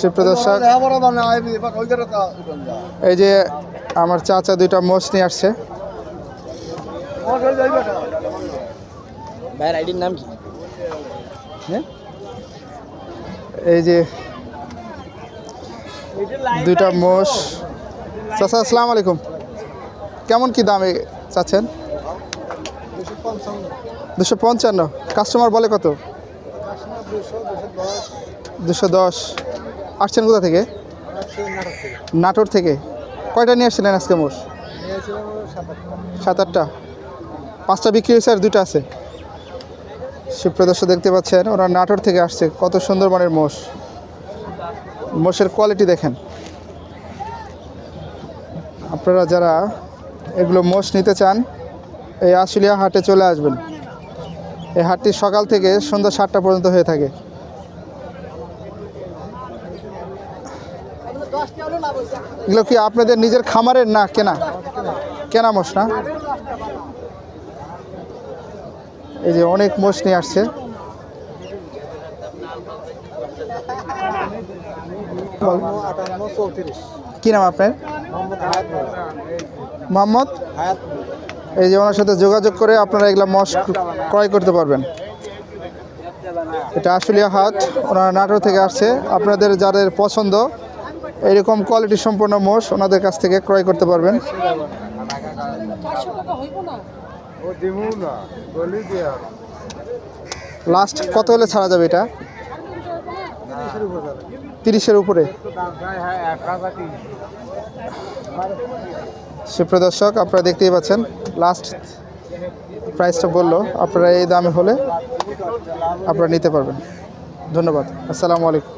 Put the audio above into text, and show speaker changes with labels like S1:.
S1: সুপ্রদর্শক এই যে আমার চাচা দুইটা মোষ নিয়ে আসছে।
S2: ভাইয়ের আইডির নাম কি?
S1: এই যে দুইটা মোষ। চাচা আসসালামু আলাইকুম। কেমন কি দামে চাচ্ছেন? দুশো পঞ্চান্ন। কাস্টমার বলে কত? দুশো দশ। আসছেন কোথা থেকে? নাটোর থেকে। কয়টা নিয়ে আসছিলেন আজকে মোষ? সাত আটটা। পাঁচটা বিক্রি হয়েছে আর দুটো আছে। সুপ্রদর্শক দেখতে পাচ্ছেন, ওরা নাটোর থেকে আসছে। কত সুন্দর মানের মোষ। মোষের কোয়ালিটি দেখেন। আপনারা যারা এগুলো মোষ নিতে চান, এই আশুলিয়া হাটে চলে আসবেন। এই হাটটি সকাল থেকে সন্ধ্যা সাতটা পর্যন্ত হয়ে থাকে। এগুলো কি আপনাদের নিজের খামারের না কেনা? কেনা মোষ না? এই যে অনেক মোষ নিয়ে আসছে। কি নাম আপনার? মোহাম্মদ এই যে ওনার সাথে যোগাযোগ করে আপনারা এগুলো মোষ ক্রয় করতে পারবেন। এটা আশুলিয়া হাট, ওনারা নাটোর থেকে আসছে। আপনাদের যাদের পছন্দ, এরকম কোয়ালিটি সম্পন্ন মোষ ওনাদের কাছ থেকে ক্রয় করতে পারবেন। লাস্ট কত হলে ছাড়া যাবে এটা? তিরিশের উপরে সুপ্রদর্শক আপনারা দেখতেই পাচ্ছেন লাস্ট প্রাইসটা বলল, আপনারা এই দামে হলে আপনারা নিতে পারবেন। ধন্যবাদ, আসসালামু আলাইকুম।